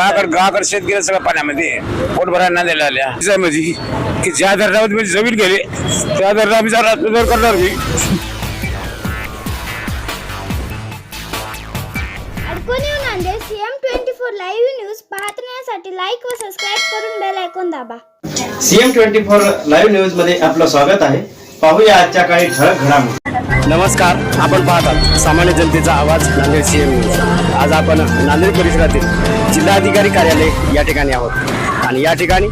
गावाकडे गावाकडे शेत गेलं सगळं पाण्यामध्ये पोट भरायला नाही दिला आल्या. मध्ये की ज्या धरणामध्ये म्हणजे जमीन गेले त्या धरणा आम्ही जरा आत्मदर करणार मी. अडकून CM twenty four live news पाहत राहण्यासाठी लाईक व सबस्क्राईब करून बेल ऐकून दाबा. सीएम ट्वेंटी फोर लाईव्ह न्यूजमध्ये आपलं स्वागत आहे. पाहूया आजच्या काही ठळक घडामोडी. नमस्कार आपण पाहतात सामान्य जनतेचा आवाज नांदेड सीएम न्यूज आज आपण नांदेड परिसरातील जिल्हाधिकारी कार्यालय या ठिकाणी आहोत. आणि या ठिकाणी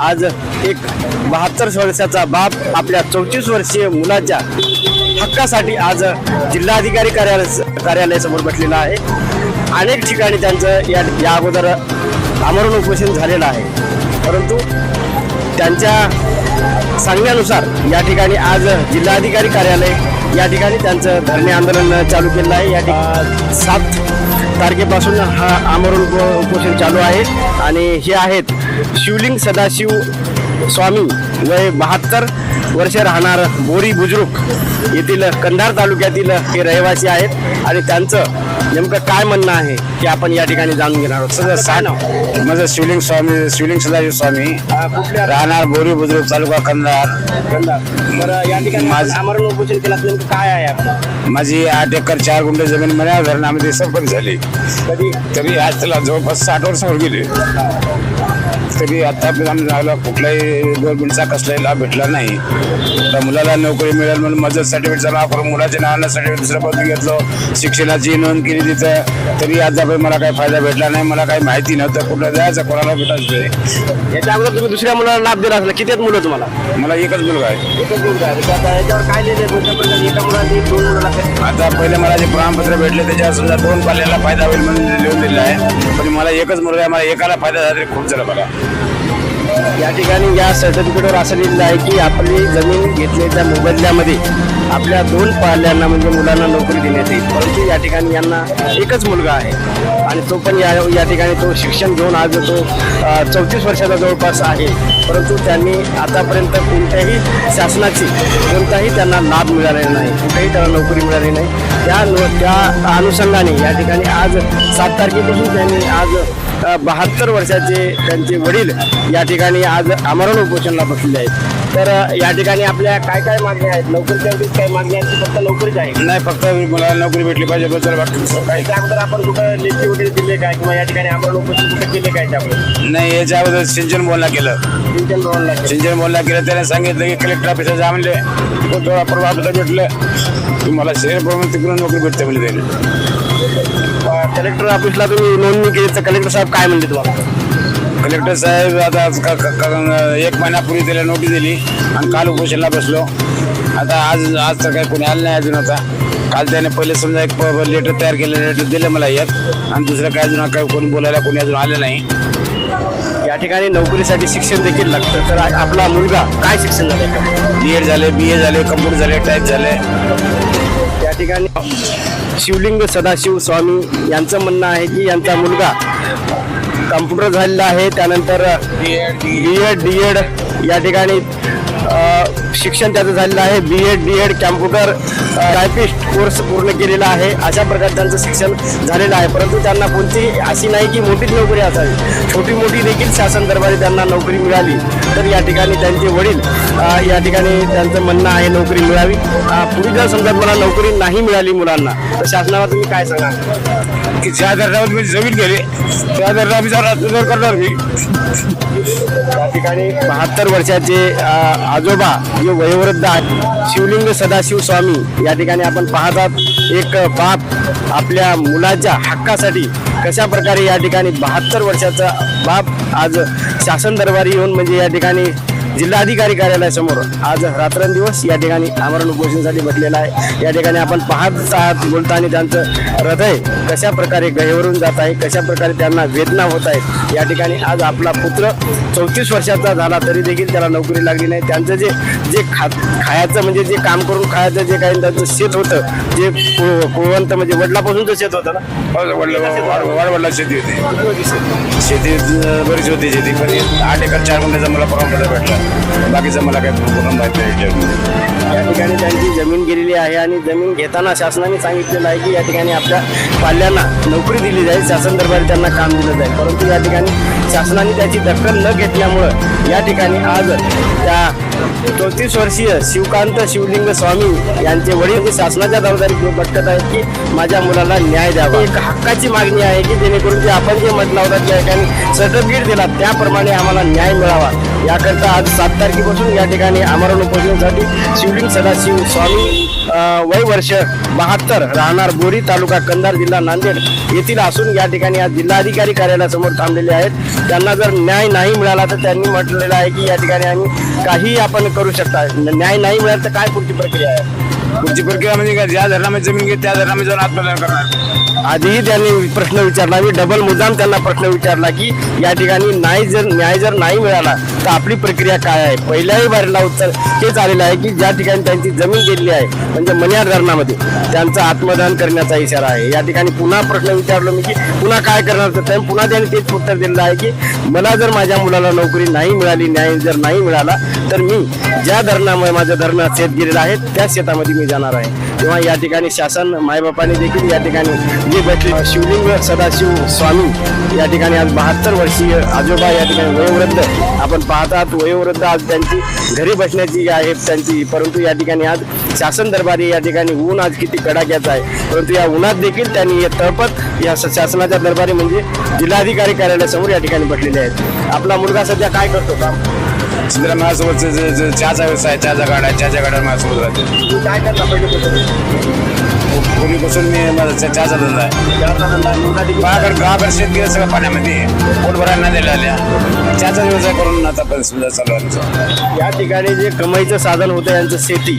आज एक बहात्तर वर्षाचा बाप आपल्या चौतीस वर्षीय मुलाच्या हक्कासाठी आज जिल्हाधिकारी कार्यालय कार्यालयासमोर बसलेला आहे. अनेक ठिकाणी त्यांचं या या अगोदर आमरण उपोषण झालेलं आहे. परंतु त्यांच्या सांगण्यानुसार या ठिकाणी आज जिल्हाधिकारी कार्यालय या ठिकाणी त्यांचं धरणे आंदोलन चालू केलं आहे. या ठिकाणी सात तारखेपासून हा आमरण उपोषण चालू आहे. आणि हे आहेत शिवलिंग सदाशिव स्वामी वय बहात्तर वर्ष राहणार बोरी बुजुर्ग येथील कंधार तालुक्यातील हे रहिवासी आहेत. आणि त्यांचं नेमकं काय म्हणणं आहे ते आपण या ठिकाणी जाणून घेणार आहोत. सगळं काय नाव? माझं शिवलिंग स्वामी शिवलिंग सदाशिव स्वामी. कुठल्या? राहणार बोरी बुद्रुक तालुका कंधार बरं या ठिकाणी माझं- आमरण उपोषण केलं नेमकं काय आहे आपलं? माझी आठ एकर चार गुंठे जमीन मला धरणामध्ये संपर्क झाली. कधी? तरी आज त्याला जवळपास साठ वर्षावर गेले. तरी आतापर्यंत झाला कुठलाही गव्हर्नमेंटचा कसलाही लाभ भेटला नाही. तर मुलाला नोकरी मिळेल म्हणून मदत सर्टिफिकेटचा लाभ करून मुलाच्या नावानं सर्टिफिकेट दुसरं पदवी घेतलं शिक्षणाची नोंद केली तिथं तरी आतापर्यंत मला काही फायदा भेटला नाही मला काही माहिती नव्हतं कुठं जायचं कोणाला भेटायचं याच्या अगोदर तुम्ही दुसऱ्या मुलाला लाभ दिला असला किती आहेत मुलं तुम्हाला? मला एकच मुलगा आहे. एकच मुलगा आहे. तर आता याच्यावर काय लिहिलंय तुमच्या प्रकारे एका मुलाला एक, दोन मुलाला काय? आता पहिले मला जे प्रमाणपत्र भेटले त्याच्यावर समजा दोन पाल्याला फायदा होईल म्हणून लिहून दिलेला आहे. पण मला एकच मुलगा आहे मला एकाला फायदा झाला तरी खूप झाला मला या ठिकाणी या सर्टिफिकेटवर असं लिहिलेलं आहे की आपली जमीन घेतलेल्या मोबदल्यामध्ये आपल्या दोन पाल्यांना म्हणजे मुलांना नोकरी देण्यात येईल. परंतु या ठिकाणी यांना एकच मुलगा आहे. आणि तो पण या या ठिकाणी तो शिक्षण घेऊन आज तो चौतीस वर्षाचा जवळपास आहे. परंतु त्यांनी आतापर्यंत कोणत्याही शासनाची कोणताही त्यांना लाभ मिळालेला नाही. कुठेही त्यांना नोकरी मिळाली नाही. त्या त्या अनुषंगाने या ठिकाणी आज सात तारखेपासून त्यांनी आज बहात्तर वर्षाचे त्यांचे वडील या ठिकाणी आज आमरण उपोषणला बसलेले आहेत. तर या ठिकाणी आपल्या काय काय मागण्या आहेत? नोकरीच्या एवढीच काय मागण्या आहेत? फक्त नोकरीच आहे. नाही फक्त मला नोकरी भेटली पाहिजे बद्दल बाकी दुसरं काही अगोदर आपण कुठं लेखी वगैरे दिले काय? किंवा या ठिकाणी आमरण उपोषण कुठे केले काय त्यामुळे नाही याच्या अगोदर सिंचन बोलणं केलं. सिंचन केलं. सिंचन बोलणं केलं त्याने सांगितलं की कलेक्टर ऑफिसला जा म्हणले. तो थोडा प्रभाव भेटलं की मला शहर प्रमाणे तिकडून नोकरी भेटते म्हणजे कलेक्टर ऑफिसला तुम्ही नोंदणी केली तर कलेक्टर साहेब काय म्हणले तुम्हाला? कलेक्टर साहेब आता क- क- क- एक महिन्यापूर्वी त्याला नोटीस दिली आणि काल उपोषणला बसलो. आता आज आज तर काही कोणी आलं नाही अजून आता. काल त्याने पहिले समजा एक लेटर तयार केलं लेटर दिलं मला एक आणि दुसरं काय अजून काही कोणी बोलायला कोणी अजून आलं नाही. या ठिकाणी नोकरीसाठी शिक्षण देखील लागतं. तर आ- आपला मुलगा काय शिक्षण झालं बी एड झाले बी ए झाले कम्प्युटर झाले टाईप झाले ठिकाणी शिवलिंग सदाशिव स्वामी यांचं म्हणणं आहे की यांचा मुलगा कम्प्युटर झालेला आहे. त्यानंतर बी एड डी एड या ठिकाणी शिक्षण त्याचं झालेलं आहे. B Ed D Ed computer typist course पूर्ण केलेला आहे. अशा प्रकारे त्यांचं शिक्षण झालेलं आहे. परंतु त्यांना कोणती अशी नाही की मोठीच नोकरी असावी. छोटी मोठी देखील शासन दरबारी त्यांना नोकरी मिळाली. तर या ठिकाणी त्यांचे वडील या ठिकाणी त्यांचं म्हणणं आहे नोकरी मिळावी. पूर्वी जर समजा मला नोकरी नाही मिळाली मुलांना तर शासनाला तुम्ही काय सांगा की ज्या धरणामध्ये म्हणजे जमीन गेली त्या धरणा आम्ही जरा आत्मदर करणार मी या ठिकाणी बहात्तर वर्षाचे आजोबा जे वयोवृद्ध आहेत शिवलिंग सदाशिव स्वामी या ठिकाणी आपण पाहतात एक बाप आपल्या मुलाच्या हक्कासाठी कशा प्रकारे या ठिकाणी बहात्तर वर्षाचा बाप आज शासन दरबारी येऊन म्हणजे या ठिकाणी जिल्हाधिकारी कार्यालयासमोर आज रात्रंदिवस या ठिकाणी आमरण उपोषणासाठी बसलेला आहे. या ठिकाणी आपण पाहत आहात बोलताना त्यांचं हृदय कशा प्रकारे गहेवरून जात आहे कशा प्रकारे त्यांना वेदना होत आहेत. या ठिकाणी आज आपला पुत्र चौतीस वर्षाचा झाला तरी देखील त्याला नोकरी लागली नाही. त्यांचं जे जे खा खायचं म्हणजे जे काम करून खायचं जे काही त्यांचं शेत होतं जे कु- कुळवंत म्हणजे वडिलापासूनचं शेत होतं ना? वाढवडला शेती होती. शेती बरीच होती शेती पण आठ एकर चार गुंठ्याचा मला प्रमाणपत्र भेटलं. बाकीचं मला काही पूर्ण माहिती नाही या ठिकाणी त्यांची जमीन गेलेली आहे आणि जमीन घेताना शासनाने सांगितलेलं आहे की या ठिकाणी आपल्या पाल्यांना नोकरी दिली जाईल शासन दरबारी त्यांना काम दिलं जाईल. परंतु या ठिकाणी शासनाने त्याची दखल न घेतल्यामुळं या ठिकाणी आज त्या चौतीस वर्षीय शिवकांत शिवलिंग स्वामी यांचे वडील शासनाच्या जबाबदारी घेऊन आहेत की माझ्या मुलाला न्याय द्यावा. एक हक्काची मागणी आहे की जेणेकरून जे आपण जे मत होतं त्या ठिकाणी सर्टिफिकेट दिला त्याप्रमाणे आम्हाला न्याय मिळावा. याकरता आज सात तारखेपासून या ठिकाणी आमरण उपोषणासाठी शिवलिंग सदाशिव स्वामी वय वर्ष बहात्तर राहणार बोरी तालुका कंधार जिल्हा नांदेड येथील असून या ठिकाणी आज जिल्हाधिकारी कार्यालयासमोर थांबलेले आहेत. त्यांना जर न्याय नाही मिळाला तर त्यांनी म्हटलेलं आहे की या ठिकाणी आम्ही काही आपण करू शकता. न्याय नाही मिळाला तर काय पुढची प्रक्रिया आहे? पुढची प्रक्रिया म्हणजे काय? ज्या धरणामध्ये जमीन घेत त्या धरणामध्ये जाऊन आत्मदान करणार. आधीही त्यांनी प्रश्न विचारला मी डबल मुद्दाम त्यांना प्रश्न विचारला की या ठिकाणी नाही जर न्याय जर नाही मिळाला तर आपली प्रक्रिया काय आहे? पहिल्याही बारीला उत्तर हेच आलेलं आहे की ज्या ठिकाणी त्यांची जमीन गेलेली आहे म्हणजे मन्यार धरणामध्ये त्यांचं आत्मदान करण्याचा इशारा आहे. या ठिकाणी पुन्हा प्रश्न विचारलो मी की पुन्हा काय करणार? तर पुन्हा त्यांनी तेच उत्तर दिलेलं आहे की मला जर माझ्या मुलाला नोकरी नाही मिळाली न्याय जर नाही मिळाला तर मी ज्या धरणामुळे माझं धरण शेत गेलेलं आहे त्या शेतामध्ये मी जाणार आहे. तेव्हा या ठिकाणी शासन मायबापाने देखील या ठिकाणी जे भेटले शिवलिंग सदाशिव स्वामी या ठिकाणी आज बहात्तर वर्षीय आजोबा या ठिकाणी वयोवृद्ध आपण पाहतात. वयोवृद्ध आज त्यांची घरी बसण्याची आहे त्यांची परंतु या ठिकाणी आज शासन दरबारी या ठिकाणी ऊन आज किती कडाक्याचं आहे. परंतु या उन्हात देखील त्यांनी हे तळपत या शासनाच्या दरबारी म्हणजे जिल्हाधिकारी कार्यालयासमोर या ठिकाणी बसलेले आहेत. आपला मुलगा सध्या काय करतो? काम सध्या माझ्यासोबत चहाचा व्यवसाय चहाचा गाडा चहाच्या गाड्या माझ्यासोबत राहते. काय करता पहिले? पूर्वीपासून मी माझा चा- चहाचा धंदा आहे. गावाकडे गावाकडे शेतकरी गेलं सगळं पाण्यामध्ये पोट भरायला नाही दिल्या आल्या. चहाचा व्यवसाय करून आता पण सुद्धा चालू आहे या ठिकाणी जे कमाईचं साधन होतं यांचं शेती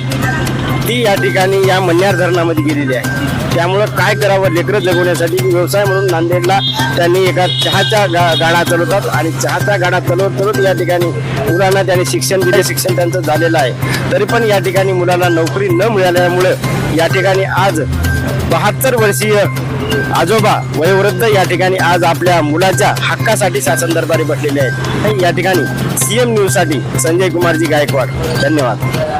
ती या ठिकाणी या मन्यार धरणामध्ये गेलेली आहे. त्यामुळं काय करावं? लेकरं जगवण्यासाठी व्यवसाय म्हणून नांदेडला त्यांनी एका चहाचा गा गाडा चालवतात आणि चहाचा गाडा चालवत चालवत या ठिकाणी मुलांना त्यांनी शिक्षण दिले. शिक्षण त्यांचं झालेलं आहे. तरी पण या ठिकाणी मुलांना नोकरी न मिळाल्यामुळं या ठिकाणी आज बहात्तर वर्षीय आजोबा वयोवृद्ध या ठिकाणी आज आपल्या मुलाच्या हक्कासाठी शासन दरबारी बसलेले आहेत. या ठिकाणी सीएम न्यूजसाठी संजय कुमारजी गायकवाड. धन्यवाद.